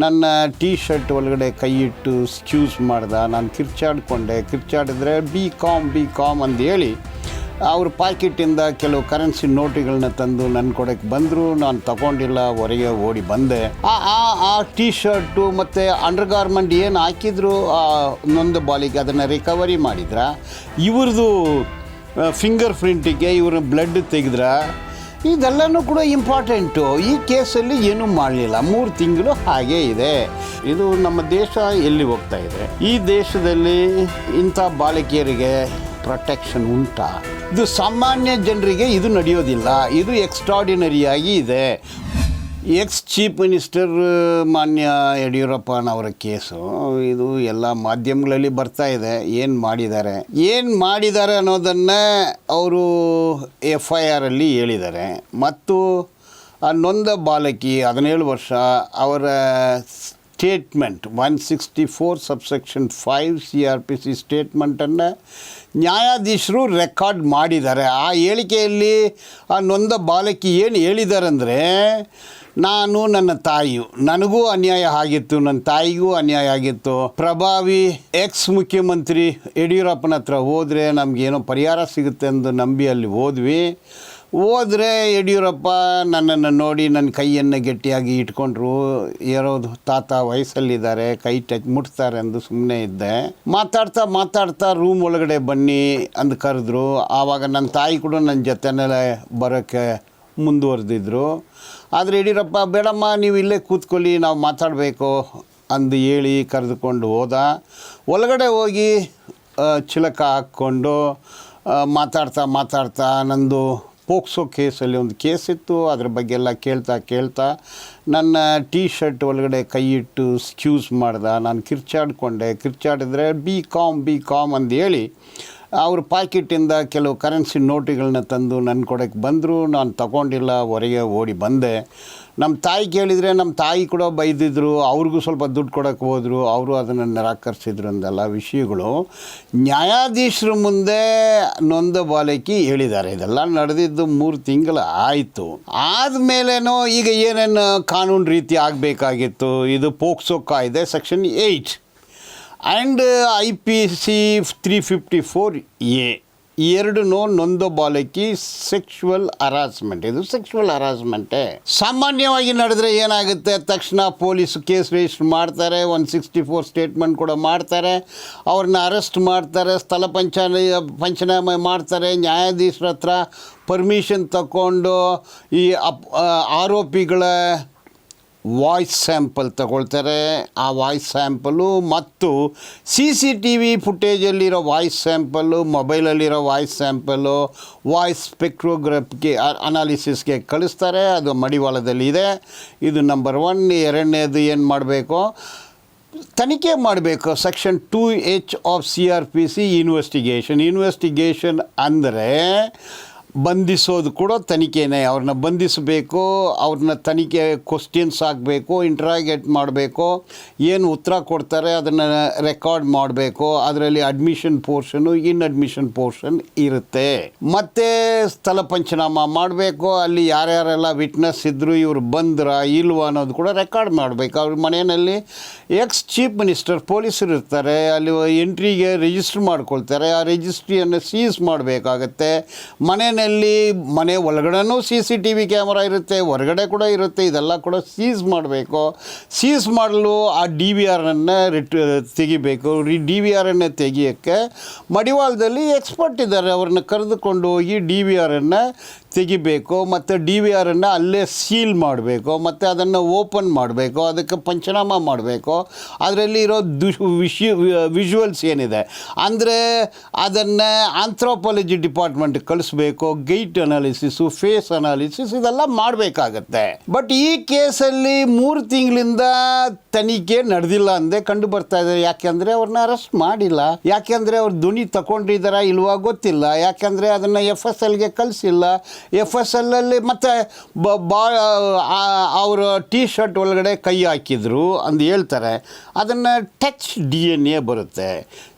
ನನ್ನ T shirt ಒಳಗಡೆ ಕೈ ಇಟ್ಟು ಸ್ಕ್ಯೂಸ್ ಮಾಡ್ದೆ, ನಾನು ಕಿರ್ಚಾಡ್ಕೊಂಡೆ. ಕಿರ್ಚಾಡಿದ್ರೆ, ಬಿ ಕಾಮ್ ಬಿ ಕಾಮ್ ಅಂತ ಹೇಳಿ, ಅವ್ರ ಪಾಕೆಟಿಂದ ಕೆಲವು ಕರೆನ್ಸಿ ನೋಟುಗಳನ್ನ ತಂದು ನನ್ನ ಕೊಡಕ್ಕೆ ಬಂದರು. ನಾನು ತಗೊಂಡಿಲ್ಲ, ಹೊರಗೆ ಓಡಿ ಬಂದೆ. ಆ ಆ ಆ ಟೀ ಶರ್ಟು ಮತ್ತು ಅಂಡರ್ ಗಾರ್ಮೆಂಟ್ ಏನು ಹಾಕಿದ್ರು, ಆ ನೊಂದು ಬಾಲಿಗೆ ಅದನ್ನು ರಿಕವರಿ ಮಾಡಿದ್ರ. ಇವ್ರದ್ದು ಫಿಂಗರ್ ಪ್ರಿಂಟಿಗೆ ಇವ್ರ ಬ್ಲಡ್ ತೆಗೆದ್ರ. ಇದೆಲ್ಲನೂ ಕೂಡ ಇಂಪಾರ್ಟೆಂಟು. ಈ ಕೇಸಲ್ಲಿ ಏನೂ ಮಾಡಲಿಲ್ಲ. ಮೂರು ತಿಂಗಳು ಹಾಗೇ ಇದೆ. ಇದು ನಮ್ಮ ದೇಶ ಎಲ್ಲಿ ಹೋಗ್ತಾ ಇದೆ? ಈ ದೇಶದಲ್ಲಿ ಇಂಥ ಬಾಲಕಿಯರಿಗೆ ಪ್ರೊಟೆಕ್ಷನ್ ಉಂಟಾ? ಇದು ಸಾಮಾನ್ಯ ಜನರಿಗೆ ಇದು ನಡೆಯೋದಿಲ್ಲ. ಇದು ಎಕ್ಸ್ಟ್ರಾಡಿನರಿಯಾಗಿ ಇದೆ. ಎಕ್ಸ್ ಚೀಫ್ ಮಿನಿಸ್ಟರ್ ಮಾನ್ಯ ಯಡಿಯೂರಪ್ಪನವರ ಕೇಸು, ಇದು ಎಲ್ಲ ಮಾಧ್ಯಮಗಳಲ್ಲಿ ಬರ್ತಾ ಇದೆ. ಏನು ಮಾಡಿದ್ದಾರೆ? ಏನು ಮಾಡಿದ್ದಾರೆ ಅನ್ನೋದನ್ನು ಅವರು ಎಫ್ ಐ ಆರಲ್ಲಿ ಹೇಳಿದ್ದಾರೆ. ಮತ್ತು ಆ ನೊಂದ ಬಾಲಕಿ ಹದಿನೇಳು ವರ್ಷ, ಅವರ statement one sixty four subsection five C R P C ಸ್ಟೇಟ್ಮೆಂಟನ್ನು ನ್ಯಾಯಾಧೀಶರು ರೆಕಾರ್ಡ್ ಮಾಡಿದ್ದಾರೆ. ಆ ಹೇಳಿಕೆಯಲ್ಲಿ ಆ ನೊಂದ ಬಾಲಕಿ ಏನು ಹೇಳಿದಾರೆಂದರೆ, ನಾನು ನನ್ನ ತಾಯಿಯು, ನನಗೂ ಅನ್ಯಾಯ ಆಗಿತ್ತು ನನ್ನ ತಾಯಿಗೂ ಅನ್ಯಾಯ ಆಗಿತ್ತು. ಪ್ರಭಾವಿ ಎಕ್ಸ್ ಮುಖ್ಯಮಂತ್ರಿ ಯಡಿಯೂರಪ್ಪನ ಹತ್ರ ಹೋದರೆ ನಮಗೇನೋ ಪರಿಹಾರ ಸಿಗುತ್ತೆ ಎಂದು ನಂಬಿ ಅಲ್ಲಿ ಹೋದ್ವಿ. ಹೋದರೆ ಯಡಿಯೂರಪ್ಪ ನನ್ನನ್ನು ನೋಡಿ ನನ್ನ ಕೈಯನ್ನು ಗಟ್ಟಿಯಾಗಿ ಇಟ್ಕೊಂಡ್ರು. ಇರೋದು ತಾತ ವಯಸ್ಸಲ್ಲಿದ್ದಾರೆ, ಕೈ ಟಚ್ ಮುಟ್ತಾರೆ ಅಂದು ಸುಮ್ಮನೆ ಇದ್ದೆ. ಮಾತಾಡ್ತಾ ಮಾತಾಡ್ತಾ ರೂಮ್ ಒಳಗಡೆ ಬನ್ನಿ ಅಂದು ಕರೆದ್ರು. ಆವಾಗ ನನ್ನ ತಾಯಿ ಕೂಡ ನನ್ನ ಜೊತೆನಲ್ಲೇ ಬರೋಕ್ಕೆ ಮುಂದುವರೆದಿದ್ರು. ಆದರೆ ಯಡಿಯೂರಪ್ಪ, ಬೇಡಮ್ಮ, ನೀವು ಇಲ್ಲೇ ಕೂತ್ಕೊಳ್ಳಿ, ನಾವು ಮಾತಾಡಬೇಕು ಅಂದು ಹೇಳಿ ಕರೆದುಕೊಂಡು ಹೋದ. ಒಳಗಡೆ ಹೋಗಿ ಚಿಲಕ ಹಾಕ್ಕೊಂಡು ಮಾತಾಡ್ತಾ ಮಾತಾಡ್ತಾ ನಂದು ಪೋಕ್ಸೋ ಕೇಸಲ್ಲಿ ಒಂದು ಕೇಸ್ ಇತ್ತು ಅದ್ರ ಬಗ್ಗೆ ಎಲ್ಲ ಕೇಳ್ತಾ ಕೇಳ್ತಾ ನನ್ನ ಟೀ ಶರ್ಟ್ ಒಳಗಡೆ ಕೈ ಇಟ್ಟು ಸ್ಕ್ಯೂಸ್ ಮಾಡ್ದೆ. ನಾನು ಕಿರ್ಚಾಡ್ಕೊಂಡೆ. ಕಿರ್ಚಾಡಿದ್ರೆ, ಬಿ ಕಾಮ್ ಬಿ ಕಾಮ್ ಅಂದು ಹೇಳಿ ಅವ್ರ ಪಾಕೆಟಿಂದ ಕೆಲವು ಕರೆನ್ಸಿ ನೋಟುಗಳನ್ನ ತಂದು ನನ್ನ ಕೊಡೋಕ್ಕೆ ಬಂದರು. ನಾನು ತಗೊಂಡಿಲ್ಲ, ಹೊರಗೆ ಓಡಿ ಬಂದೆ. ನಮ್ಮ ತಾಯಿ ಕೇಳಿದರೆ ನಮ್ಮ ತಾಯಿ ಕೂಡ ಬೈದಿದ್ರು, ಅವ್ರಿಗೂ ಸ್ವಲ್ಪ ದುಡ್ಡು ಕೊಡೋಕ್ಕೆ ಹೋದರು, ಅವರು ಅದನ್ನು ನಿರಾಕರಿಸಿದ್ರು ಅಂದೆಲ್ಲ ವಿಷಯಗಳು. ನ್ಯಾಯಾಧೀಶರ ಮುಂದೆ ನೊಂದ ಬಾಲಕಿ ಹೇಳಿದ್ದಾರೆ. ಇದೆಲ್ಲ ನಡೆದಿದ್ದು ಮೂರು ತಿಂಗಳು ಆಯಿತು. ಆದಮೇಲೇನೋ ಈಗ ಏನೇನು ಕಾನೂನು ರೀತಿ ಆಗಬೇಕಾಗಿತ್ತು, ಇದು ಪೋಕ್ಸೋ ಕಾಯ್ದೆ section eight. And I P C three fifty four A. ಎರಡೂ ನೊಂದ ಬಾಲಕಿ ಸೆಕ್ಷುವಲ್ ಹರಾಸ್ಮೆಂಟ್ ಇದು ಸೆಕ್ಷುವಲ್ ಹರಾಸ್ಮೆಂಟೇ ಸಾಮಾನ್ಯವಾಗಿ ನಡೆದ್ರೆ ಏನಾಗುತ್ತೆ? ತಕ್ಷಣ ಪೊಲೀಸ್ ಕೇಸ್ ರಿಜಿಸ್ಟರ್ ಮಾಡ್ತಾರೆ ಒನ್ ಸಿಕ್ಸ್ಟಿ ಫೋರ್ ಸ್ಟೇಟ್ಮೆಂಟ್ ಕೂಡ ಮಾಡ್ತಾರೆ, ಅವ್ರನ್ನ ಅರೆಸ್ಟ್ ಮಾಡ್ತಾರೆ, ಸ್ಥಳ ಪಂಚಾನ, ಪಂಚನಾಮೆ ಮಾಡ್ತಾರೆ, ನ್ಯಾಯಾಧೀಶರ ಹತ್ರ ಪರ್ಮಿಷನ್ ತಗೊಂಡು ಈ ಅಪ್ ಆರೋಪಿಗಳ ವಾಯ್ಸ್ ಸ್ಯಾಂಪಲ್ ತಗೊಳ್ತಾರೆ. ಆ ವಾಯ್ಸ್ ಸ್ಯಾಂಪಲು ಮತ್ತು ಸಿ ಸಿ ಟಿ ವಿ ಫುಟೇಜಲ್ಲಿರೋ ವಾಯ್ಸ್ ಸ್ಯಾಂಪಲ್ಲು ಮೊಬೈಲಲ್ಲಿರೋ ವಾಯ್ಸ್ ಸ್ಯಾಂಪಲ್ಲು ವಾಯ್ಸ್ ಸ್ಪೆಕ್ಟ್ರೋಗ್ರಫ್ಗೆ ಅನಾಲಿಸಿಸ್ಗೆ ಕಳಿಸ್ತಾರೆ. ಅದು ಮಡಿವಾಳದಲ್ಲಿ ಇದೆ. ಇದು ನಂಬರ್ ಒನ್ ಎರಡನೇದು ಏನು ಮಾಡಬೇಕು? ತನಿಖೆ ಮಾಡಬೇಕು. Section two H of C R P C investigation investigation ಅಂದರೆ ಬಂಧಿಸೋದು ಕೂಡ ತನಿಖೆನೇ. ಅವ್ರನ್ನ ಬಂಧಿಸಬೇಕು, ಅವ್ರನ್ನ ತನಿಖೆ ಕ್ವಶನ್ಸ್ ಆಗಬೇಕು ಇಂಟ್ರಾಗೇಟ್ ಮಾಡಬೇಕು, ಏನು ಉತ್ತರ ಕೊಡ್ತಾರೆ ಅದನ್ನು ರೆಕಾರ್ಡ್ ಮಾಡಬೇಕು, ಅದರಲ್ಲಿ admission portion in admission portion ಇರುತ್ತೆ. ಮತ್ತೆ ಸ್ಥಳ ಪಂಚನಾಮ ಮಾಡಬೇಕು, ಅಲ್ಲಿ ಯಾರ್ಯಾರೆಲ್ಲ ವಿಟ್ನೆಸ್ ಇದ್ದರು ಇವರು ಬಂದ್ರ, ಇಲ್ವಾ ಅನ್ನೋದು ಕೂಡ ರೆಕಾರ್ಡ್ ಮಾಡಬೇಕು. ಅವ್ರ ಮನೆಯಲ್ಲಿ ಎಕ್ಸ್ ಚೀಫ್ ಮಿನಿಸ್ಟರ್ ಪೊಲೀಸರು ಇರ್ತಾರೆ, ಅಲ್ಲಿ ಎಂಟ್ರಿಗೆ ರಿಜಿಸ್ಟರ್ ಮಾಡ್ಕೊಳ್ತಾರೆ, ಆ ರಿಜಿಸ್ಟ್ರಿಯನ್ನು ಸೀಸ್ ಮಾಡಬೇಕಾಗತ್ತೆ. ಮನೆಯಲ್ಲಿ ಮನೆ ಒಳಗಡೆನೂ C C T V camera ಇರುತ್ತೆ, ಹೊರಗಡೆ ಕೂಡ ಇರುತ್ತೆ, ಇದೆಲ್ಲ ಕೂಡ ಸೀಸ್ ಮಾಡಬೇಕು. ಸೀಸ್ ಮಾಡಲು ಆ ಡಿ ವಿ ಆರನ್ನು ರಿಟ್ ತೆಗಿಬೇಕು. ಡಿ ವಿ ಆರನ್ನು ತೆಗಿಯೋಕ್ಕೆ ಮಡಿವಾಳದಲ್ಲಿ ಎಕ್ಸ್ಪರ್ಟ್ ಇದ್ದಾರೆ. ಅವ್ರನ್ನ ಕರೆದುಕೊಂಡು ಹೋಗಿ ಡಿ ವಿ ಆರನ್ನು ತೆಗಿಬೇಕು, ಮತ್ತು ಡಿ ವಿ ಆರನ್ನು ಅಲ್ಲೇ ಸೀಲ್ ಮಾಡಬೇಕು, ಮತ್ತು ಅದನ್ನು ಓಪನ್ ಮಾಡಬೇಕು, ಅದಕ್ಕೆ ಪಂಚನಾಮ ಮಾಡಬೇಕು. ಅದರಲ್ಲಿ ಇರೋ ದುಶ್ ವಿಶ್ಯ ಏನಿದೆ? ಅಂದರೆ ಅದನ್ನು ಆಂಥ್ರೋಪಾಲಜಿ ಡಿಪಾರ್ಟ್ಮೆಂಟ್ ಕಳಿಸ್ಬೇಕು ಗೈಟ್ ಅನಾಲಿಸಿಸು ಫೇಸ್ ಅನಾಲಿಸಿಸ್ ಇದೆಲ್ಲ ಮಾಡಬೇಕಾಗತ್ತೆ. ಬಟ್ ಈ ಕೇಸಲ್ಲಿ ಮೂರು ತಿಂಗಳಿಂದ ತನಿಖೆ ನಡೆದಿಲ್ಲ ಅಂದೆ ಕಂಡು ಬರ್ತಾ ಇದೆ. ಯಾಕೆಂದರೆ ಅವ್ರನ್ನ ಅರೆಸ್ಟ್ ಮಾಡಿಲ್ಲ. ಯಾಕೆಂದರೆ ಅವ್ರು ಧ್ವನಿ ತಗೊಂಡಿದ್ದಾರಾ ಇಲ್ವಾ ಗೊತ್ತಿಲ್ಲ. ಯಾಕೆಂದರೆ ಅದನ್ನು ಎಫ್ ಎಸ್ ಎಲ್ಗೆ ಕಳಿಸಿಲ್ಲ. ಎಫ್ ಎಸ್ ಎಲ್ಲಲ್ಲಿ ಮತ್ತು ಬಾ ಅವರ ಟಿ ಶರ್ಟ್ ಒಳಗಡೆ ಕೈ ಹಾಕಿದ್ರು ಅಂತ ಹೇಳ್ತಾರೆ. ಅದನ್ನು ಟಚ್ ಡಿ ಎನ್ ಎ ಬರುತ್ತೆ.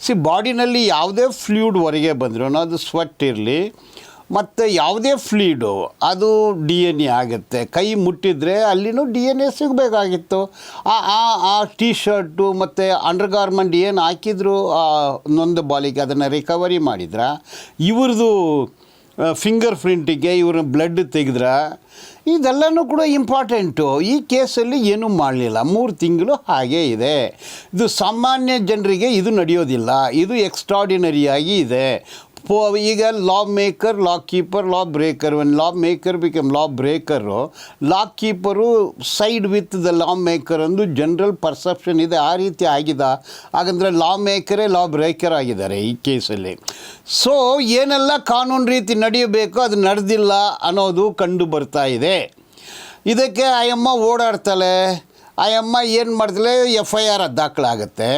ಸಿ, ಬಾಡಿನಲ್ಲಿ ಯಾವುದೇ ಫ್ಲೂಡ್ ಹೊರಗೆ ಬಂದರೂ ಅದು ಸ್ವೆಟ್ ಇರಲಿ, ಮತ್ತು ಯಾವುದೇ ಫ್ಲೀಡು ಅದು ಡಿ ಎನ್ ಎ ಆಗುತ್ತೆ. ಕೈ ಮುಟ್ಟಿದರೆ ಅಲ್ಲಿನೂ ಡಿ ಎನ್ ಎ ಸಿಗಬೇಕಾಗಿತ್ತು. ಆ ಆ ಆ ಟಿ ಶರ್ಟು ಮತ್ತು ಅಂಡರ್ ಗಾರ್ಮೆಂಟ್ ಏನು ಹಾಕಿದ್ರು ನೊಂದ ಬಾಲಿಗೆ ಅದನ್ನು ರಿಕವರಿ ಮಾಡಿದ್ರ? ಇವ್ರದ್ದು ಫಿಂಗರ್ ಪ್ರಿಂಟಿಗೆ ಇವರು ಬ್ಲಡ್ ತೆಗೆದ್ರೆ? ಇದೆಲ್ಲನೂ ಕೂಡ ಇಂಪಾರ್ಟೆಂಟು ಈ ಕೇಸಲ್ಲಿ ಏನೂ ಮಾಡಲಿಲ್ಲ. ಮೂರು ತಿಂಗಳು ಹಾಗೇ ಇದೆ. ಇದು ಸಾಮಾನ್ಯ ಜನರಿಗೆ ಇದು ನಡೆಯೋದಿಲ್ಲ. ಇದು ಎಕ್ಸ್ಟ್ರಾಡಿನರಿಯಾಗಿ ಇದೆ. ಈಗ lawmaker law keeper lawbreaker one lawmaker become lawbreaker law keeper side with the lawmaker ಒಂದು ಜನರಲ್ ಪರ್ಸೆಪ್ಷನ್ ಇದೆ ಆ ರೀತಿ ಆಗಿದೆ ಹಾಗಂದರೆ ಲಾ ಮೇಕರೇ ಲಾ ಬ್ರೇಕರ್ ಆಗಿದ್ದಾರೆ ಈ ಕೇಸಲ್ಲಿ. ಸೊ ಏನೆಲ್ಲ ಕಾನೂನು ರೀತಿ ನಡೆಯಬೇಕು, ಅದು ನಡೆದಿಲ್ಲ ಅನ್ನೋದು ಕಂಡು ಬರ್ತಾ ಇದೆ. ಇದಕ್ಕೆ ಆಯಮ್ಮ ಓಡಾಡ್ತಾಳೆ. ಆಯಮ್ಮ ಏನು ಮಾಡ್ತಾಳೆ? ಎಫ್ ಐ ಆರ್ ದಾಖಲಾಗುತ್ತೆ.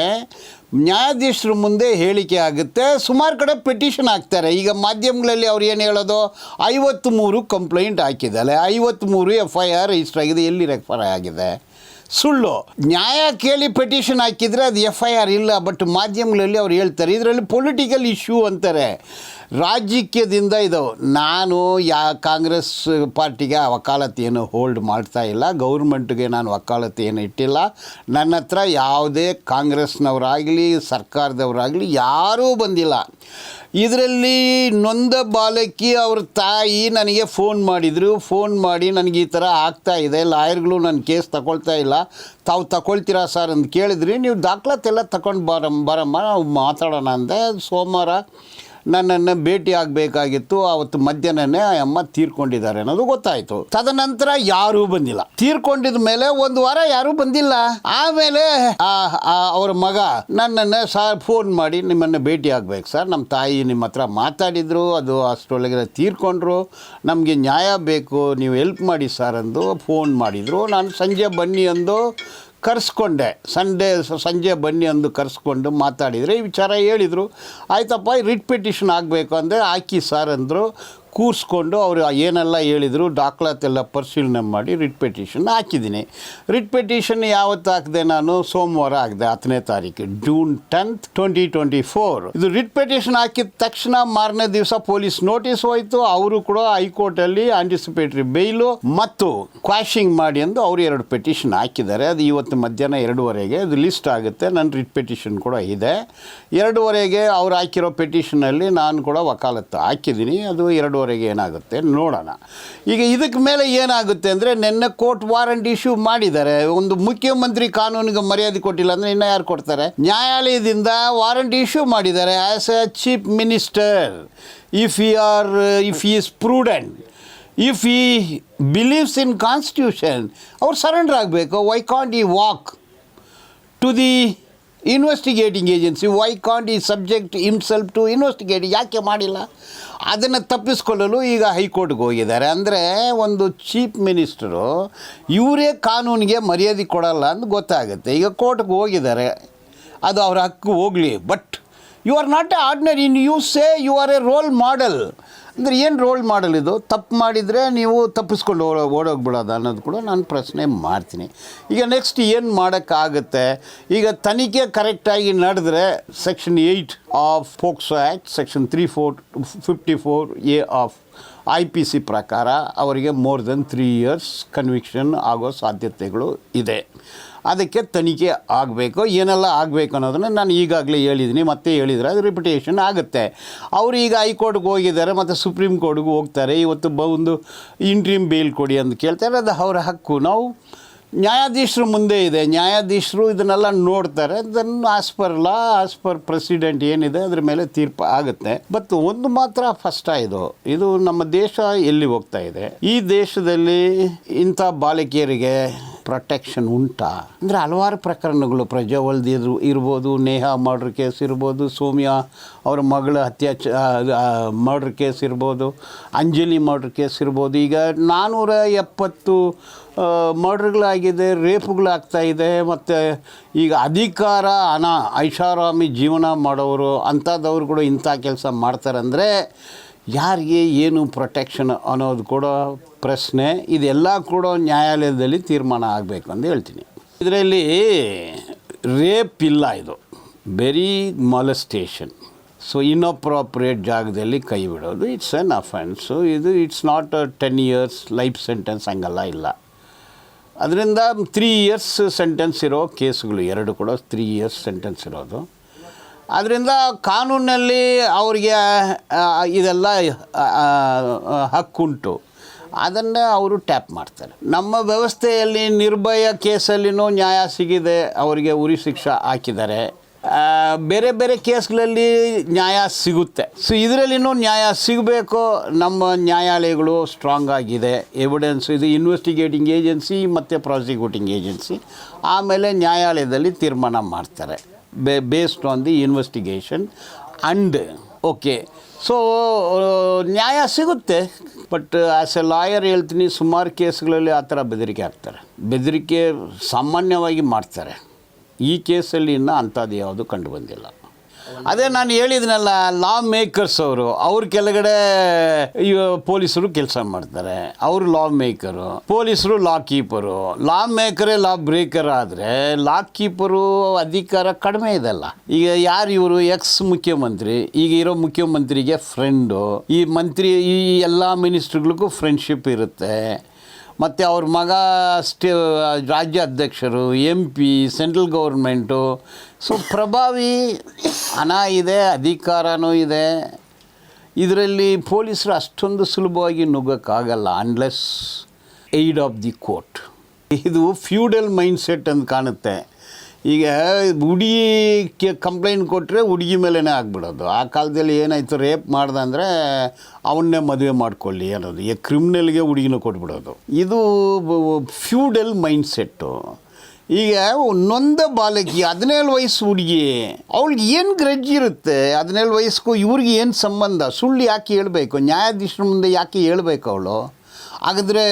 ನ್ಯಾಯಾಧೀಶರ ಮುಂದೆ ಹೇಳಿಕೆ ಆಗುತ್ತೆ. ಸುಮಾರು ಕಡೆ ಪೆಟಿಷನ್ ಹಾಕ್ತಾರೆ. ಈಗ ಮಾಧ್ಯಮಗಳಲ್ಲಿ ಅವ್ರು ಏನು ಹೇಳೋದು? ಐವತ್ತ್ಮೂರು ಕಂಪ್ಲೇಂಟ್ ಹಾಕಿದ್ದಾರೆ ಐವತ್ತ್ಮೂರು ಎಫ್ ಐ ಆರ್ ರಿಜಿಸ್ಟರ್ ಆಗಿದೆ. ಎಲ್ಲಿ ರೆಫರ್ ಆಗಿದೆ? ಸುಳ್ಳು. ನ್ಯಾಯ ಕೇಳಿ ಪೆಟಿಷನ್ ಹಾಕಿದರೆ ಅದು ಎಫ್ ಐ ಆರ್ ಇಲ್ಲ ಬಟ್ ಮಾಧ್ಯಮಗಳಲ್ಲಿ ಅವ್ರು ಹೇಳ್ತಾರೆ. ಇದರಲ್ಲಿ ಪೊಲಿಟಿಕಲ್ ಇಶ್ಯೂ ಅಂತಾರೆ. ರಾಜಕೀಯದಿಂದ ಇದು ನಾನು ಯಾ ಕಾಂಗ್ರೆಸ್ ಪಾರ್ಟಿಗೆ ಆ ವಕಾಲತಿ ಏನು ಹೋಲ್ಡ್ ಮಾಡ್ತಾ ಇಲ್ಲ. ಗೌರ್ಮೆಂಟ್ಗೆ ನಾನು ವಕಾಲತಿಯನ್ನು ಇಟ್ಟಿಲ್ಲ. ನನ್ನ ಹತ್ರ ಯಾವುದೇ ಕಾಂಗ್ರೆಸ್ನವರಾಗಲಿ, ಸರ್ಕಾರದವರಾಗಲಿ ಯಾರೂ ಬಂದಿಲ್ಲ. ಇದರಲ್ಲಿ ನೊಂದ ಬಾಲಕಿ ಅವ್ರ ತಾಯಿ ನನಗೆ ಫೋನ್ ಮಾಡಿದರು. ಫೋನ್ ಮಾಡಿ ನನಗೆ ಈ ಥರ ಆಗ್ತಾ ಇದೆ. ಲಾಯರ್ಗಳು ನನ್ನ ಕೇಸ್ ತಗೊಳ್ತಾ ಇಲ್ಲ. ತಾವು ತಗೊಳ್ತೀರಾ ಸರ್ ಅಂತ ಕೇಳಿದ್ರಿ. ನೀವು ದಾಖಲಾತೆಲ್ಲ ತಗೊಂಡು ಬರಮ್ಮ ಬರಮ್ಮ, ನಾವು ಮಾತಾಡೋಣ ಅಂದೆ. ಸೋಮವಾರ ನನ್ನನ್ನು ಭೇಟಿ ಆಗಬೇಕಾಗಿತ್ತು ಅವತ್ತು ಮಧ್ಯಾಹ್ನನೇ ಅಮ್ಮ ತೀರ್ಕೊಂಡಿದ್ದಾರೆ ಅನ್ನೋದು ಗೊತ್ತಾಯಿತು. ತದನಂತರ ಯಾರೂ ಬಂದಿಲ್ಲ. ತೀರ್ಕೊಂಡಿದ ಮೇಲೆ ಒಂದು ವಾರ ಯಾರೂ ಬಂದಿಲ್ಲ. ಆಮೇಲೆ ಅವ್ರ ಮಗ ನನ್ನನ್ನು ಸರ್ ಫೋನ್ ಮಾಡಿ ನಿಮ್ಮನ್ನು ಭೇಟಿ ಆಗ್ಬೇಕು ಸರ್. ನಮ್ಮ ತಾಯಿ ನಿಮ್ಮ ಹತ್ರ ಮಾತಾಡಿದ್ರು, ಅದು ಅಷ್ಟರೊಳಗೆ ತೀರ್ಕೊಂಡ್ರು. ನಮಗೆ ನ್ಯಾಯ ಬೇಕು, ನೀವು ಹೆಲ್ಪ್ ಮಾಡಿ ಸರ್ ಅಂದು ಫೋನ್ ಮಾಡಿದರು. ನಾನು ಸಂಜೆ ಬನ್ನಿ ಅಂದು ಕರೆಸ್ಕೊಂಡೆ. ಸಂಡೇ ಸಂಜೆ ಬನ್ನಿ ಅಂದು ಕರೆಸ್ಕೊಂಡು ಮಾತಾಡಿದರೆ ಈ ವಿಚಾರ ಹೇಳಿದರು. ಆಯ್ತಪ್ಪ ರಿಟ್ ಪಿಟಿಷನ್ ಆಗಬೇಕು ಅಂದರೆ ಹಾಕಿ ಸರ್ ಅಂದರು. ಕೂರಿಸ್ಕೊಂಡು ಅವರು ಏನೆಲ್ಲ ಹೇಳಿದರು, ದಾಖಲಾತೆಲ್ಲ ಪರಿಶೀಲನೆ ಮಾಡಿ ರಿಟ್ ಪೆಟಿಷನ್ ಹಾಕಿದ್ದೀನಿ. ರಿಟ್ ಪೆಟಿಷನ್ ಯಾವತ್ತು ಹಾಕಿದೆ ನಾನು? ಸೋಮವಾರ ಹಾಕಿದೆ, ಹತ್ತನೇ ತಾರೀಕು June tenth twenty twenty four ಇದು ರಿಟ್ ಪೆಟಿಷನ್ ಹಾಕಿದ ತಕ್ಷಣ ಮಾರನೇ ದಿವಸ ಪೊಲೀಸ್ ನೋಟಿಸ್ ಹೋಯಿತು. ಅವರು ಕೂಡ ಹೈಕೋರ್ಟಲ್ಲಿ ಆಂಟಿಸಿಪೇಟರಿ ಬೇಲು ಮತ್ತು ಕ್ವಾಶಿಂಗ್ ಮಾಡಿ ಎಂದು ಅವರು ಎರಡು ಪೆಟಿಷನ್ ಹಾಕಿದ್ದಾರೆ. ಅದು ಇವತ್ತು ಮಧ್ಯಾಹ್ನ ಎರಡೂವರೆಗೆ ಅದು ಲಿಸ್ಟ್ ಆಗುತ್ತೆ. ನನ್ನ ರಿಟ್ ಪೆಟಿಷನ್ ಕೂಡ ಇದೆ. ಎರಡೂವರೆಗೆ ಅವ್ರು ಹಾಕಿರೋ ಪೆಟಿಷನಲ್ಲಿ ನಾನು ಕೂಡ ವಕಾಲತ್ತು ಹಾಕಿದ್ದೀನಿ. ಅದು ಎರಡೂವರೆಗೆ ಏನಾಗುತ್ತೆ ನೋಡೋಣ. ಈಗ ಇದಕ್ಕೆ ಮೇಲೆ ಏನಾಗುತ್ತೆ ಅಂದರೆ ನಿನ್ನೆ ಕೋರ್ಟ್ ವಾರಂಟ್ ಇಶ್ಯೂ ಮಾಡಿದ್ದಾರೆ. ಒಂದು ಮುಖ್ಯಮಂತ್ರಿ ಕಾನೂನಿಗೆ ಮರ್ಯಾದೆ ಕೊಟ್ಟಿಲ್ಲ ಅಂದರೆ ಇನ್ನೂ ಯಾರು ಕೊಡ್ತಾರೆ? ನ್ಯಾಯಾಲಯದಿಂದ ವಾರಂಟ್ ಇಶ್ಯೂ ಮಾಡಿದ್ದಾರೆ as a chief minister. If you are if is prudent if he believes in constitution ಅವ್ರು ಸರೆಂಡರ್ ಆಗಬೇಕು. Why can't he walk to the investigating agency why can't he subject himself to investigate ಯಾಕೆ ಮಾಡಿಲ್ಲ? ಅದನ್ನು ತಪ್ಪಿಸ್ಕೊಳ್ಳಲು ಈಗ ಹೈಕೋರ್ಟ್ಗೆ ಹೋಗಿದ್ದಾರೆ. ಅಂದರೆ ಒಂದು ಚೀಫ್ ಮಿನಿಸ್ಟರು, ಇವರೇ ಕಾನೂನಿಗೆ ಮರ್ಯಾದೆ ಕೊಡಲ್ಲ ಅಂತ ಗೊತ್ತಾಗುತ್ತೆ. ಈಗ ಕೋರ್ಟ್ಗೆ ಹೋಗಿದ್ದಾರೆ. ಅದು ಅವರ ಹಕ್ಕು ಹೋಗಲಿ. But you are not a ordinary in you say you are a role model ಅಂದರೆ ಏನು ರೋಲ್ ಮಾಡಲ್ ಇದು? ತಪ್ಪು ಮಾಡಿದರೆ ನೀವು ತಪ್ಪಿಸ್ಕೊಂಡು ಓಡೋ ಓಡೋಗ್ಬಿಡೋದು ಅನ್ನೋದು ಕೂಡ ನಾನು ಪ್ರಶ್ನೆ ಮಾಡ್ತೀನಿ. ಈಗ ನೆಕ್ಸ್ಟ್ ಏನು ಮಾಡೋಕ್ಕಾಗುತ್ತೆ? ಈಗ ತನಿಖೆ ಕರೆಕ್ಟಾಗಿ ನಡೆದ್ರೆ section eight of POCSO act section three four fifty four A of I P C ಪ್ರಕಾರ ಅವರಿಗೆ more than three years conviction ಆಗೋ ಸಾಧ್ಯತೆಗಳು ಇದೆ. ಅದಕ್ಕೆ ತನಿಖೆ ಆಗಬೇಕು, ಏನೆಲ್ಲ ಆಗಬೇಕು ಅನ್ನೋದನ್ನು ನಾನು ಈಗಾಗಲೇ ಹೇಳಿದ್ದೀನಿ, ಮತ್ತೆ ಹೇಳಿದರೆ ಅದು ರಿಪಿಟೇಷನ್ ಆಗುತ್ತೆ. ಅವರು ಈಗ ಹೈಕೋರ್ಟ್ಗೆ ಹೋಗಿದ್ದಾರೆ, ಮತ್ತು ಸುಪ್ರೀಂ ಕೋರ್ಟ್ಗೆ ಹೋಗ್ತಾರೆ, ಇವತ್ತು ಒಂದು ಇಂಟ್ರೀಮ್ ಬೇಲ್ ಕೊಡಿ ಅಂತ ಕೇಳ್ತಾರೆ, ಅದು ಅವರ ಹಕ್ಕು. ನಾವು ನ್ಯಾಯಾಧೀಶರು ಮುಂದೆ ಇದೆ, ನ್ಯಾಯಾಧೀಶರು ಇದನ್ನೆಲ್ಲ ನೋಡ್ತಾರೆ ಇದನ್ನು as per law as per precedent ಏನಿದೆ, ಅದ್ರ ಮೇಲೆ ತೀರ್ಪು ಆಗುತ್ತೆ. ಬಟ್ ಒಂದು ಮಾತ್ರ ಫಸ್ಟ್ ಇದು ಇದು ನಮ್ಮ ದೇಶ ಎಲ್ಲಿ ಹೋಗ್ತಾ ಇದೆ? ಈ ದೇಶದಲ್ಲಿ ಇಂಥ ಬಾಲಕಿಯರಿಗೆ ಪ್ರೊಟೆಕ್ಷನ್ ಉಂಟಾ? ಅಂದರೆ ಹಲವಾರು ಪ್ರಕರಣಗಳು, ಪ್ರಜಾವಲ್ದಿ ಇರು ಇರ್ಬೋದು, ನೇಹಾ ಮರ್ಡ್ರ್ ಕೇಸ್ ಇರ್ಬೋದು, ಸೌಮ್ಯ ಅವರ ಮಗಳ ಅತ್ಯಾಚ ಮರ್ಡ್ರ್ ಕೇಸ್ ಇರ್ಬೋದು, ಅಂಜಲಿ ಮರ್ಡ್ರ್ ಕೇಸ್ ಇರ್ಬೋದು, ಈಗ ನಾನ್ನೂರ ಎಪ್ಪತ್ತು ಮರ್ಡ್ರ್ಗಳಾಗಿದೆ ರೇಪ್ಗಳಾಗ್ತಾಯಿದೆ ಮತ್ತು ಈಗ ಅಧಿಕಾರ ಅನಾ, ಐಷಾರಾಮಿ ಜೀವನ ಮಾಡೋರು, ಅಂಥದ್ದವ್ರು ಕೂಡ ಇಂಥ ಕೆಲಸ ಮಾಡ್ತಾರೆ ಅಂದರೆ ಯಾರಿಗೆ ಏನು ಪ್ರೊಟೆಕ್ಷನ್ ಅನ್ನೋದು ಕೂಡ ಪ್ರಶ್ನೆ ಇದೆಲ್ಲ ಕೂಡ ನ್ಯಾಯಾಲಯದಲ್ಲಿ ತೀರ್ಮಾನ ಆಗಬೇಕು ಅಂತ ಹೇಳ್ತೀನಿ. ಇದರಲ್ಲಿ ರೇಪ್ ಇಲ್ಲ ಇದು. ಬೆರಿ ಮೊಲೆಸ್ಟೇಷನ್ ಸೊ ಇನ್ಅಪ್ರಾಪ್ರಿಯೇಟ್ ಜಾಗದಲ್ಲಿ ಕೈ ಬಿಡೋದು. ಇಟ್ಸ್ ಎನ್ ಅಫೆನ್ಸು ಇದು it's not ten years life sentence ಹಂಗಲ್ಲ, ಇಲ್ಲ. ಅದರಿಂದ ತ್ರೀ ಇಯರ್ಸ್ ಸೆಂಟೆನ್ಸ್ ಇರೋ ಕೇಸ್ಗಳು ಎರಡು ಕೂಡ ತ್ರೀ ಇಯರ್ಸ್ ಸೆಂಟೆನ್ಸ್ ಇರೋದು. ಅದರಿಂದ ಕಾನೂನಲ್ಲಿ ಅವರಿಗೆ ಇದೆಲ್ಲ ಹಕ್ಕುಂಟು. ಅದನ್ನು ಅವರು ಟ್ಯಾಪ್ ಮಾಡ್ತಾರೆ. ನಮ್ಮ ವ್ಯವಸ್ಥೆಯಲ್ಲಿ ನಿರ್ಭಯ ಕೇಸಲ್ಲಿನೂ ನ್ಯಾಯ ಸಿಗಿದೆ, ಅವರಿಗೆ ಉರಿ ಶಿಕ್ಷೆ ಹಾಕಿದ್ದಾರೆ. ಬೇರೆ ಬೇರೆ ಕೇಸ್ಗಳಲ್ಲಿ ನ್ಯಾಯ ಸಿಗುತ್ತೆ. ಸೊ ಇದರಲ್ಲಿನೂ ನ್ಯಾಯ ಸಿಗಬೇಕು. ನಮ್ಮ ನ್ಯಾಯಾಲಯಗಳು ಸ್ಟ್ರಾಂಗ್ ಆಗಿದೆ. ಎವಿಡೆನ್ಸ್ ಇದು ಇನ್ವೆಸ್ಟಿಗೇಟಿಂಗ್ ಏಜೆನ್ಸಿ ಮತ್ತು ಪ್ರಾಸಿಕ್ಯೂಟಿಂಗ್ ಏಜೆನ್ಸಿ ಆಮೇಲೆ ನ್ಯಾಯಾಲಯದಲ್ಲಿ ತೀರ್ಮಾನ ಮಾಡ್ತಾರೆ. Based on the investigation and okay so ನ್ಯಾಯ ಸಿಗುತ್ತೆ ಬಟ್ ಆ್ಯಸ್ ಎ ಲಾಯರ್ ಹೇಳ್ತೀನಿ, ಸುಮಾರು ಕೇಸ್ಗಳಲ್ಲಿ ಆ ಥರ ಬೆದರಿಕೆ ಹಾಕ್ತಾರೆ. ಬೆದರಿಕೆ ಸಾಮಾನ್ಯವಾಗಿ ಮಾಡ್ತಾರೆ. ಈ ಕೇಸಲ್ಲಿ ಇನ್ನೂ ಅಂಥದ್ದು ಯಾವುದು ಕಂಡು ಬಂದಿಲ್ಲ. ಅದೇ ನಾನು ಹೇಳಿದ್ನಲ್ಲ ಲಾ ಮೇಕರ್ಸ್ ಅವರು, ಅವ್ರ ಕೆಳಗಡೆ ಪೊಲೀಸರು ಕೆಲಸ ಮಾಡ್ತಾರೆ. ಅವರು ಲಾ ಮೇಕರು ಪೊಲೀಸರು ಲಾ ಕೀಪರು ಲಾ ಮೇಕರೇ ಲಾ ಬ್ರೇಕರ್ ಆದರೆ ಲಾ ಕೀಪರು ಅಧಿಕಾರ ಕಡಿಮೆ ಇದೆಲ್ಲ. ಈಗ ಯಾರು ಇವರು? ಎಕ್ಸ್ ಮುಖ್ಯಮಂತ್ರಿ, ಈಗ ಇರೋ ಮುಖ್ಯಮಂತ್ರಿಗೆ ಫ್ರೆಂಡು ಈ ಮಂತ್ರಿ, ಈ ಎಲ್ಲ ಮಿನಿಸ್ಟ್ರುಗಳಿಗೂ ಫ್ರೆಂಡ್ಶಿಪ್ ಇರುತ್ತೆ. ಮತ್ತು ಅವ್ರ ಮಗ ಸ್ಟೇ ರಾಜ್ಯ ಅಧ್ಯಕ್ಷರು M P central government so ಪ್ರಭಾವಿ ಹಣ ಇದೆ, ಅಧಿಕಾರನೂ ಇದೆ. ಇದರಲ್ಲಿ ಪೊಲೀಸರು ಅಷ್ಟೊಂದು ಸುಲಭವಾಗಿ ನುಗ್ಗೋಕ್ಕಾಗಲ್ಲ unless aid of the court ಇದು ಫ್ಯೂಡಲ್ ಮೈಂಡ್ ಸೆಟ್ ಅಂತ ಕಾಣುತ್ತೆ. ಈಗ ಹುಡುಗಿಗೆ ಕಂಪ್ಲೇಂಟ್ ಕೊಟ್ಟರೆ ಹುಡುಗಿ ಮೇಲೇ ಆಗ್ಬಿಡೋದು. ಆ ಕಾಲದಲ್ಲಿ ಏನಾಯಿತು, ರೇಪ್ ಮಾಡ್ದೆ ಅಂದರೆ ಅವನ್ನೇ ಮದುವೆ ಮಾಡ್ಕೊಳ್ಳಿ ಅನ್ನೋದು. ಈಗ ಕ್ರಿಮಿನಲ್ಗೆ ಹುಡುಗಿನ ಕೊಟ್ಬಿಡೋದು. ಇದು ಫ್ಯೂಡಲ್ ಮೈಂಡ್ ಸೆಟ್ಟು ಈಗ ನೊಂದ ಬಾಲಕಿ ಹದಿನೇಳು ವಯಸ್ಸು ಹುಡುಗಿ, ಅವಳಿಗೆ ಏನು ಗ್ರಜ್ ಇರುತ್ತೆ? ಹದಿನೇಳು ವಯಸ್ಸಿಗೂ ಇವ್ರಿಗೆ ಏನು ಸಂಬಂಧ? ಸುಳ್ಳು ಯಾಕೆ ಹೇಳಬೇಕು? ನ್ಯಾಯಾಧೀಶರ ಮುಂದೆ ಯಾಕೆ ಹೇಳಬೇಕು ಅವಳು? ಹಾಗಾದರೆ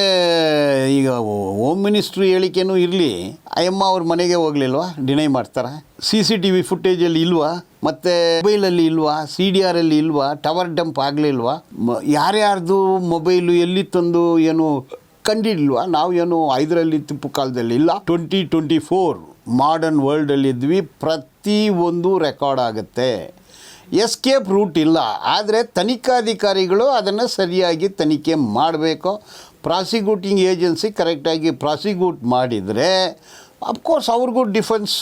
ಈಗ ಹೋಮ್ ಮಿನಿಸ್ಟ್ರು ಹೇಳಿಕೆನೂ ಇರಲಿ. ಅಯ್ಯಮ್ಮ ಅವ್ರ ಮನೆಗೆ ಹೋಗ್ಲಿಲ್ವಾ? ಡಿನೈ ಮಾಡ್ತಾರೆ? ಸಿ ಸಿ ಟಿ ವಿ ಫುಟೇಜಲ್ಲಿ ಇಲ್ವಾ? ಮತ್ತು ಮೊಬೈಲಲ್ಲಿ ಇಲ್ವಾ? ಸಿ ಡಿ ಆರಲ್ಲಿ ಇಲ್ವಾ? ಟವರ್ ಡಂಪ್ ಆಗಲಿಲ್ವಾ? ಮ ಯಾರ್ಯಾರ್ದು ಮೊಬೈಲು ಎಲ್ಲಿ ತಂದು ಏನು ಕಂಡಿಲ್ವಾ ನಾವು ಏನು ಐದರಲ್ಲಿ ತಿಪ್ಪು ಕಾಲದಲ್ಲಿ ಇಲ್ಲ. ಟ್ವೆಂಟಿ ಟ್ವೆಂಟಿ ಫೋರ್ ಮಾಡರ್ನ್ ವರ್ಲ್ಡಲ್ಲಿ ಇದ್ವಿ. ಪ್ರತಿ ಒಂದು ರೆಕಾರ್ಡ್ ಆಗುತ್ತೆ. ಎಸ್ಕೇಪ್ ರೂಟ್ ಇಲ್ಲ. ಆದರೆ ತನಿಖಾಧಿಕಾರಿಗಳು ಅದನ್ನು ಸರಿಯಾಗಿ ತನಿಖೆ ಮಾಡಬೇಕು. ಪ್ರಾಸಿಕ್ಯೂಟಿಂಗ್ ಏಜೆನ್ಸಿ ಕರೆಕ್ಟಾಗಿ ಪ್ರಾಸಿಕ್ಯೂಟ್ ಮಾಡಿದರೆ ಅಫ್ಕೋರ್ಸ್ ಅವ್ರಿಗೂ ಡಿಫೆನ್ಸ್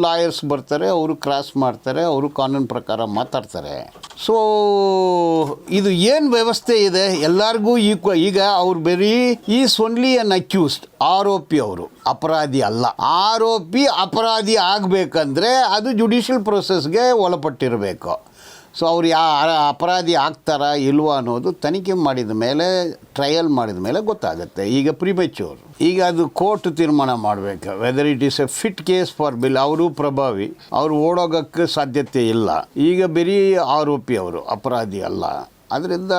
ಲಾಯರ್ಸ್ ಬರ್ತಾರೆ, ಅವರು ಕ್ರಾಸ್ ಮಾಡ್ತಾರೆ, ಅವರು ಕಾನೂನು ಪ್ರಕಾರ ಮಾತಾಡ್ತಾರೆ. ಸೊ ಇದು ಏನು ವ್ಯವಸ್ಥೆ ಇದೆ? ಎಲ್ಲರಿಗೂ ಈಕ್ವ ಈಗ ಅವ್ರು ಬರೀ ಈಸ್ ಓನ್ಲಿ ಅನ್ ಅಕ್ಯೂಸ್ಡ್ ಆರೋಪಿ ಅವರು, ಅಪರಾಧಿ ಅಲ್ಲ. ಆರೋಪಿ ಅಪರಾಧಿ ಆಗಬೇಕಂದ್ರೆ ಅದು ಜುಡಿಷಿಯಲ್ ಪ್ರೊಸೆಸ್ಗೆ ಒಳಪಟ್ಟಿರಬೇಕು. ಸೊ ಅವ್ರು ಯಾ ಅಪರಾಧಿ ಆಗ್ತಾರಾ ಇಲ್ವ ಅನ್ನೋದು ತನಿಖೆ ಮಾಡಿದ ಮೇಲೆ ಟ್ರಯಲ್ ಮಾಡಿದ ಮೇಲೆ ಗೊತ್ತಾಗುತ್ತೆ. ಈಗ ಪ್ರಿಮೆಚ್ಯೂರ್ ಈಗ ಅದು ಕೋರ್ಟ್ ತೀರ್ಮಾನ ಮಾಡಬೇಕು. Whether it is a fit case for bail ಅವರು ಪ್ರಭಾವಿ. ಅವರು ಓಡೋಗಕ್ಕೆ ಸಾಧ್ಯತೆ ಇಲ್ಲ. ಈಗ ಬರೀ ಆರೋಪಿ ಅವರು, ಅಪರಾಧಿ ಅಲ್ಲ. ಅದರಿಂದ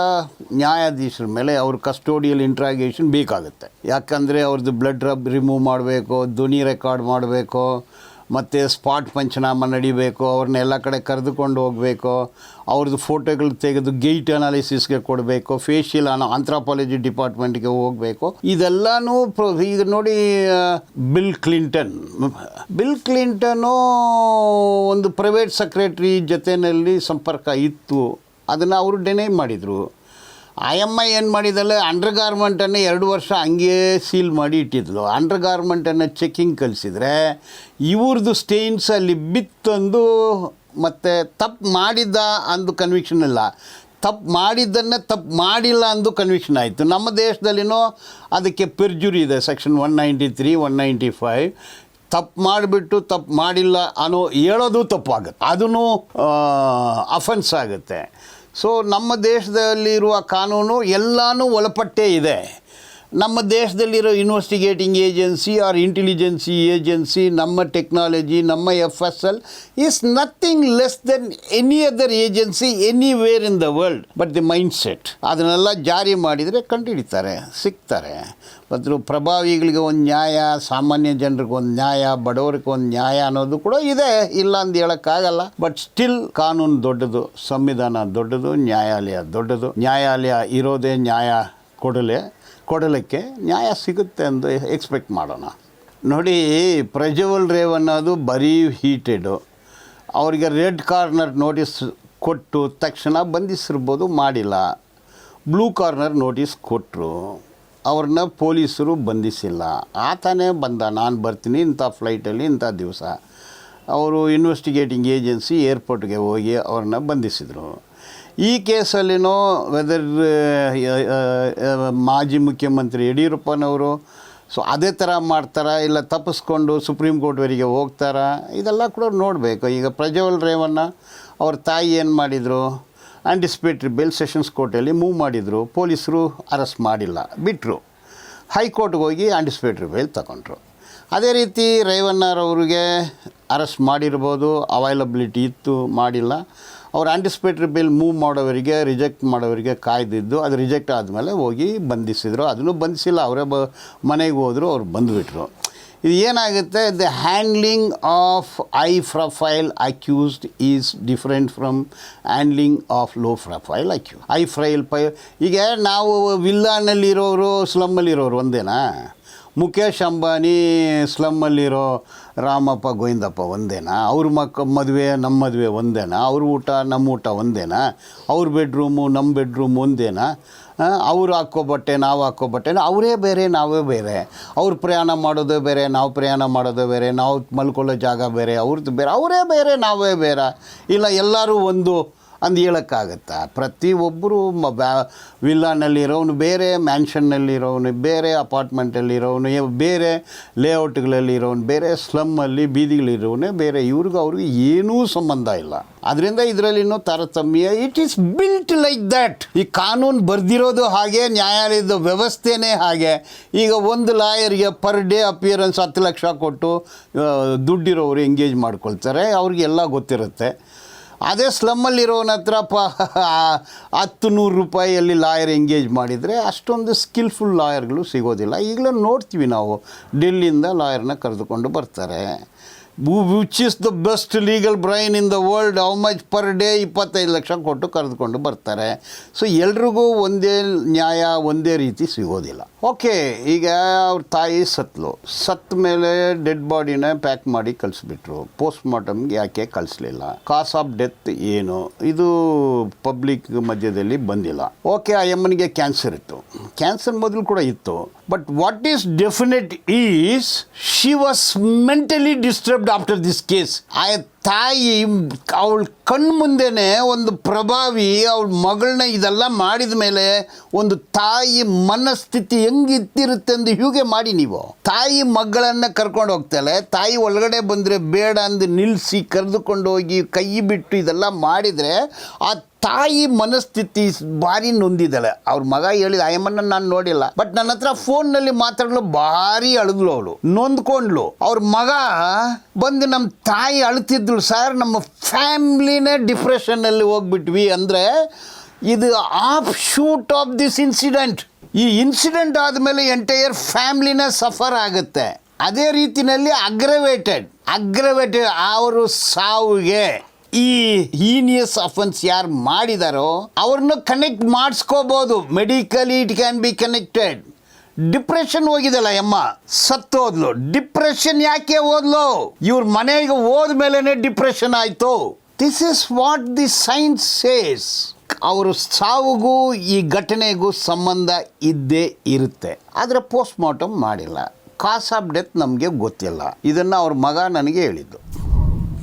ನ್ಯಾಯಾಧೀಶರ ಮೇಲೆ ಅವ್ರ ಕಸ್ಟೋಡಿಯಲ್ ಇಂಟ್ರಾಗೇಷನ್ ಬೇಕಾಗುತ್ತೆ. ಯಾಕಂದರೆ ಅವ್ರದ್ದು ಬ್ಲಡ್ ರಬ್ ರಿಮೂವ್ ಮಾಡಬೇಕು, ಧ್ವನಿ ರೆಕಾರ್ಡ್ ಮಾಡಬೇಕು ಮತ್ತು ಸ್ಪಾಟ್ ಪಂಚನಾಮ ನಡಿಬೇಕು, ಅವ್ರನ್ನ ಎಲ್ಲ ಕಡೆ ಕರೆದುಕೊಂಡು ಹೋಗಬೇಕು, ಅವ್ರದ್ದು ಫೋಟೋಗಳು ತೆಗೆದು ಗೇಟ್ ಅನಾಲಿಸಿಸ್ಗೆ ಕೊಡಬೇಕು ಫೇಶಿಯಲ್ ಅನ ಆಂಥ್ರಾಪಾಲಜಿ ಡಿಪಾರ್ಟ್ಮೆಂಟ್ಗೆ ಹೋಗಬೇಕು. ಇದೆಲ್ಲನೂ ಪ್ರ ಈಗ ನೋಡಿ ಬಿಲ್ ಕ್ಲಿಂಟನ್ ಬಿಲ್ ಕ್ಲಿಂಟನು ಒಂದು ಪ್ರೈವೇಟ್ ಸೆಕ್ರೆಟ್ರಿ ಜೊತೆಯಲ್ಲಿ ಸಂಪರ್ಕ ಇತ್ತು. ಅದನ್ನು ಅವರು ಡೆನೈ ಮಾಡಿದರು. ಆಯಮ್ಮ ಏನು ಮಾಡಿದಲ್ಲ ಅಂಡರ್ ಗಾರ್ಮೆಂಟನ್ನು ಎರಡು ವರ್ಷ ಹಂಗೆ ಸೀಲ್ ಮಾಡಿ ಇಟ್ಟಿದ್ಲು. ಅಂಡರ್ ಗಾರ್ಮೆಂಟನ್ನು ಚೆಕ್ಕಿಂಗ್ ಕಲಿಸಿದ್ರೆ ಇವ್ರದ್ದು ಸ್ಟೇನ್ಸ್ ಅಲ್ಲಿ ಬಿತ್ತಂದು ಮತ್ತು ತಪ್ಪು ಮಾಡಿದ್ದ ಅಂದು ಕನ್ವಿಕ್ಷನ್ ಇಲ್ಲ ತಪ್ಪು ಮಾಡಿದ್ದನ್ನೇ ತಪ್ಪು ಮಾಡಿಲ್ಲ ಅಂದು ಕನ್ವಿಕ್ಷನ್ ಆಯಿತು. ನಮ್ಮ ದೇಶದಲ್ಲಿನೂ ಅದಕ್ಕೆ ಪೆರ್ಜುರಿ ಇದೆ. Section one ninety three one ninety five ತಪ್ಪು ಮಾಡಿಬಿಟ್ಟು ತಪ್ಪು ಮಾಡಿಲ್ಲ ಅನ್ನೋ ಹೇಳೋದು ತಪ್ಪಾಗುತ್ತೆ. ಅದೂ ಅಫೆನ್ಸ್ ಆಗುತ್ತೆ. ಸೊ ನಮ್ಮ ದೇಶದಲ್ಲಿರುವ ಕಾನೂನು ಎಲ್ಲನೂ ಒಳಪಟ್ಟೇ ಇದೆ. ನಮ್ಮ ದೇಶದಲ್ಲಿರೋ investigating agency or intelligence agency ನಮ್ಮ ಟೆಕ್ನಾಲಜಿ ನಮ್ಮ F S L is nothing less than any other agency anywhere in the world but the mindset ಅದನ್ನೆಲ್ಲ ಜಾರಿ ಮಾಡಿದರೆ ಕಂಡುಹಿಡಿತಾರೆ ಸಿಗ್ತಾರೆ. ಮತ್ತು ಪ್ರಭಾವಿಗಳಿಗೆ ಒಂದು ನ್ಯಾಯ, ಸಾಮಾನ್ಯ ಜನರಿಗೆ ಒಂದು ನ್ಯಾಯ, ಬಡವರಿಗೆ ಒಂದು ನ್ಯಾಯ ಅನ್ನೋದು ಕೂಡ ಇದೆ. ಇಲ್ಲ ಅಂತ ಹೇಳೋಕ್ಕಾಗಲ್ಲ. ಬಟ್ ಸ್ಟಿಲ್ ಕಾನೂನು ದೊಡ್ಡದು, ಸಂವಿಧಾನ ದೊಡ್ಡದು, ನ್ಯಾಯಾಲಯ ದೊಡ್ಡದು. ನ್ಯಾಯಾಲಯ ಇರೋದೇ ನ್ಯಾಯ ಕೊಡಲೆ. ಕೊಡಲಿಕ್ಕೆ ನ್ಯಾಯ ಸಿಗುತ್ತೆ ಎಂದು ಎಕ್ಸ್ಪೆಕ್ಟ್ ಮಾಡೋಣ. ನೋಡಿ, ಪ್ರಜ್ವಲ್ ರೇವ್ ಅನ್ನೋದು ಬರೀ ಹೀಟೆಡು ಅವರಿಗೆ ರೆಡ್ ಕಾರ್ನರ್ ನೋಟಿಸ್ ಕೊಟ್ಟು ತಕ್ಷಣ ಬಂಧಿಸಿರ್ಬೋದು, ಮಾಡಿಲ್ಲ. ಬ್ಲೂ ಕಾರ್ನರ್ ನೋಟಿಸ್ ಕೊಟ್ಟರು ಅವ್ರನ್ನ ಪೊಲೀಸರು ಬಂಧಿಸಿಲ್ಲ. ಆತನೇ ಬಂದ, ನಾನು ಬರ್ತೀನಿ ಇಂಥ ಫ್ಲೈಟಲ್ಲಿ ಇಂಥ ದಿವಸ. ಅವರು ಇನ್ವೆಸ್ಟಿಗೇಟಿಂಗ್ ಏಜೆನ್ಸಿ ಏರ್ಪೋರ್ಟ್ಗೆ ಹೋಗಿ ಅವ್ರನ್ನ ಬಂಧಿಸಿದರು. ಈ ಕೇಸಲ್ಲಿನೋ ವೆದರ್ ಮಾಜಿ ಮುಖ್ಯಮಂತ್ರಿ ಯಡಿಯೂರಪ್ಪನವರು ಸೊ ಅದೇ ಥರ ಮಾಡ್ತಾರಾ ಇಲ್ಲ ತಪ್ಪಿಸ್ಕೊಂಡು ಸುಪ್ರೀಂ ಕೋರ್ಟ್ವರೆಗೆ ಹೋಗ್ತಾರಾ? ಇದೆಲ್ಲ ಕೂಡ ನೋಡಬೇಕು. ಈಗ ಪ್ರಜ್ವಲ್ ರೇವಣ್ಣ ಅವ್ರ ತಾಯಿ ಏನು ಮಾಡಿದರು? ಆ್ಯಂಟಿಸಿಪೇಟ್ರಿ ಬೆಲ್ ಸೆಷನ್ಸ್ ಕೋರ್ಟಲ್ಲಿ ಮೂವ್ ಮಾಡಿದರು. ಪೊಲೀಸರು ಅರೆಸ್ಟ್ ಮಾಡಿಲ್ಲ. ಬಿಟ್ಟರು ಹೈಕೋರ್ಟ್ಗೆ ಹೋಗಿ ಆ್ಯಂಟಿಸಿಪೇಟ್ರಿ ಬೇಲ್ ತಗೊಂಡ್ರು. ಅದೇ ರೀತಿ ರೇವಣ್ಣರವ್ರಿಗೆ ಅರೆಸ್ಟ್ ಮಾಡಿರ್ಬೋದು. ಅವೈಲಬಿಲಿಟಿ ಇತ್ತು, ಮಾಡಿಲ್ಲ. ಅವ್ರು ಆ್ಯಂಟಿಸಿಪೇಟ್ರಿ ಬಿಲ್ ಮೂವ್ ಮಾಡೋವರಿಗೆ ರಿಜೆಕ್ಟ್ ಮಾಡೋವರಿಗೆ ಕಾಯ್ದಿದ್ದು, ಅದು ರಿಜೆಕ್ಟ್ ಆದಮೇಲೆ ಹೋಗಿ ಬಂಧಿಸಿದರು. ಅದನ್ನು ಬಂಧಿಸಿಲ್ಲ, ಅವರೇ ಬ, ಮನೆಗೆ ಹೋದರು, ಅವ್ರು ಬಂದುಬಿಟ್ರು. ಇದು ಏನಾಗುತ್ತೆ the handling of high profile accused is different from handling of low profile ಅಕ್ಯೂ high profile ಪೈ ಈಗ ನಾವು ವಿಲ್ಲಾನಲ್ಲಿರೋರು ಸ್ಲಮ್ಮಲ್ಲಿರೋರು ಒಂದೇನಾ? ಮುಖೇಶ್ ಅಂಬಾನಿ ಸ್ಲಮ್ಮಲ್ಲಿರೋ ರಾಮಪ್ಪ ಗೋವಿಂದಪ್ಪ ಒಂದೇನಾ? ಅವ್ರ ಮಕ್ಕ ಮದುವೆ ನಮ್ಮ ಮದುವೆ ಒಂದೇನಾ? ಅವ್ರ ಊಟ ನಮ್ಮ ಊಟ ಒಂದೇನಾ? ಅವ್ರ ಬೆಡ್ರೂಮು ನಮ್ಮ ಬೆಡ್ರೂಮ್ ಒಂದೇನಾ? ಅವ್ರು ಹಾಕೋ ಬಟ್ಟೆ, ನಾವು ಹಾಕೋ ಬಟ್ಟೆ, ಅವರೇ ಬೇರೆ, ನಾವೇ ಬೇರೆ. ಅವ್ರು ಪ್ರಯಾಣ ಮಾಡೋದೇ ಬೇರೆ, ನಾವು ಪ್ರಯಾಣ ಮಾಡೋದೇ ಬೇರೆ, ನಾವು ಮಲ್ಕೊಳ್ಳೋ ಜಾಗ ಬೇರೆ, ಅವ್ರದ್ದು ಬೇರೆ, ಅವರೇ ಬೇರೆ, ನಾವೇ ಬೇರೆ. ಇಲ್ಲ, ಎಲ್ಲರೂ ಒಂದು ಅಂದು ಹೇಳೋಕ್ಕಾಗತ್ತಾ? ಪ್ರತಿಯೊಬ್ಬರು ಮ ಬ್ಯಾ ವಿಲ್ಲಾನಲ್ಲಿರೋನು ಬೇರೆ ಮ್ಯಾನ್ಷನ್ನಲ್ಲಿರೋನು ಬೇರೆ ಅಪಾರ್ಟ್ಮೆಂಟಲ್ಲಿರೋನು ಬೇರೆ ಲೇಔಟ್ಗಳಲ್ಲಿರೋನು ಬೇರೆ, ಸ್ಲಮ್ಮಲ್ಲಿ ಬೀದಿಗಳಿರೋನೇ ಬೇರೆ, ಇವ್ರಿಗೂ ಅವ್ರಿಗೆ ಏನೂ ಸಂಬಂಧ ಇಲ್ಲ. ಅದರಿಂದ ಇದರಲ್ಲಿನೂ ತಾರತಮ್ಯ it is built like that ಈ ಕಾನೂನು ಬರ್ದಿರೋದು ಹಾಗೆ, ನ್ಯಾಯಾಲಯದ ವ್ಯವಸ್ಥೆನೇ ಹಾಗೆ. ಈಗ ಒಂದು ಲಾಯರ್ಗೆ ಪರ್ ಡೇ ಅಪಿಯರೆನ್ಸ್ ಹತ್ತು ಲಕ್ಷ ಕೊಟ್ಟು ದುಡ್ಡಿರೋರು ಎಂಗೇಜ್ ಮಾಡ್ಕೊಳ್ತಾರೆ, ಅವ್ರಿಗೆಲ್ಲ ಗೊತ್ತಿರುತ್ತೆ. ಅದೇ ಸ್ಲಮ್ಮಲ್ಲಿರೋನ ಹತ್ರ ಪ ಹತ್ತು ನೂರು ರೂಪಾಯಿಯಲ್ಲಿ ಲಾಯರ್ ಎಂಗೇಜ್ ಮಾಡಿದರೆ ಅಷ್ಟೊಂದು ಸ್ಕಿಲ್ಫುಲ್ ಲಾಯರ್ಗಳು ಸಿಗೋದಿಲ್ಲ. ಈಗಲೂ ನೋಡ್ತೀವಿ ನಾವು, ಡೆಲ್ಲಿಯಿಂದ ಲಾಯರ್ನ ಕರೆದುಕೊಂಡು ಬರ್ತಾರೆ. Which is the best legal brain in the world how much per day ಇಪ್ಪತ್ತೈದು ಲಕ್ಷ ಕೊಟ್ಟು ಕರೆದುಕೊಂಡು ಬರ್ತಾರೆ. ಸೊ ಎಲ್ರಿಗೂ ಒಂದೇ ನ್ಯಾಯ, ಒಂದೇ ರೀತಿ ಸಿಗೋದಿಲ್ಲ. ಓಕೆ, ಈಗ ಅವ್ರ ತಾಯಿ ಸತ್ಲು. ಸತ್ತ ಮೇಲೆ ಡೆಡ್ ಬಾಡಿನ ಪ್ಯಾಕ್ ಮಾಡಿ ಕಳಿಸ್ಬಿಟ್ರು. ಪೋಸ್ಟ್ ಮಾರ್ಟಮ್ಗೆ ಯಾಕೆ ಕಳಿಸ್ಲಿಲ್ಲ? ಕಾಸ್ ಆಫ್ ಡೆತ್ ಏನು? ಇದು ಪಬ್ಲಿಕ್ ಮಧ್ಯದಲ್ಲಿ ಬಂದಿಲ್ಲ. ಓಕೆ, ಆ ಯಮ್ಮನಿಗೆ ಕ್ಯಾನ್ಸರ್ ಇತ್ತು. ಕ್ಯಾನ್ಸರ್ ಮೊದಲು ಕೂಡ ಇತ್ತು. But what is definite is she was mentally disturbed after this case ಆ ತಾಯಿ ಅವಳ ಕಣ್ಣು ಮುಂದೆನೆ ಒಂದು ಪ್ರಭಾವಿ, ಅವಳ ಮಗಳನ್ನ ಇದೆಲ್ಲ ಮಾಡಿದ ಮೇಲೆ ಒಂದು ತಾಯಿ ಮನಸ್ಥಿತಿ ಹೆಂಗಿತ್ತಿರುತ್ತೆ ಅಂದು ಹೀಗೆ ಮಾಡಿ ನೀವು. ತಾಯಿ ಮಗಳನ್ನ ಕರ್ಕೊಂಡು ಹೋಗ್ತಾಳೆ ತಾಯಿ ಒಳಗಡೆ ಬಂದರೆ ಬೇಡ ಅಂದು ನಿಲ್ಲಿಸಿ ಕರೆದುಕೊಂಡು ಹೋಗಿ ಕೈ ಬಿಟ್ಟು ಇದೆಲ್ಲ ಮಾಡಿದರೆ ಆ ತಾಯಿ ಮನಸ್ಥಿತಿ ಭಾರಿ ನೊಂದಿದ್ದಾಳೆ. ಅವ್ರ ಮಗ ಹೇಳಿದ ಅಯ್ಯಮ್ಮನ ನಾನು ನೋಡಿಲ್ಲ. ಬಟ್ ನನ್ನ ಹತ್ರ ಫೋನ್ನಲ್ಲಿ ಮಾತಾಡಲು ಭಾರಿ ಅಳದ್ಲು ಅವಳು. ನೊಂದ್ಕೊಂಡ್ಲು ಅವ್ರ ಮಗ ಬಂದು ನಮ್ಮ ತಾಯಿ ಅಳ್ತಿದ್ಳು ಸರ್ ನಮ್ಮ ಫ್ಯಾಮ್ಲಿನೇ ಡಿಪ್ರೆಷನ್ನಲ್ಲಿ ಹೋಗ್ಬಿಟ್ವಿ. ಅಂದರೆ ಇದು offshoot of this incident ಈ ಇನ್ಸಿಡೆಂಟ್ ಆದಮೇಲೆ ಎಂಟೈರ್ ಫ್ಯಾಮ್ಲಿನೇ ಸಫರ್ ಆಗುತ್ತೆ. ಅದೇ ರೀತಿಯಲ್ಲಿ ಅಗ್ರವೇಟೆಡ್ ಅಗ್ರವೇಟೆಡ್ ಅವರು ಸಾವಿಗೆ. ಈ ಹೀನಿಯಸ್ ಅಫೆನ್ಸ್ ಯಾರು ಮಾಡಿದಾರೋ ಅವ್ರನ್ನ connect ಮಾಡಿಸ್ಕೋಬೋದು. Medically it can be connected depression ಹೋಗಿದಲ್ಲ ಅಮ್ಮ ಸತ್ತೋದ್ಲು ಡಿಪ್ರೆಷನ್ ಯಾಕೆ ಹೋದ್ಲು? ಇವ್ರ ಮನೆಗೆ ಹೋದ್ಮೇಲೆ ಡಿಪ್ರೆಷನ್ ಆಯಿತು. This is what the science says ಅವರು ಸಾವುಗೂ ಈ ಘಟನೆಗೂ ಸಂಬಂಧ ಇದ್ದೇ ಇರುತ್ತೆ. ಆದರೆ ಪೋಸ್ಟ್ ಮಾರ್ಟಮ್ ಮಾಡಿಲ್ಲ. ಕಾಸ್ ಆಫ್ ಡೆತ್ ನಮಗೆ ಗೊತ್ತಿಲ್ಲ. ಇದನ್ನು ಅವ್ರ ಮಗ ನನಗೆ ಹೇಳಿದ್ದು.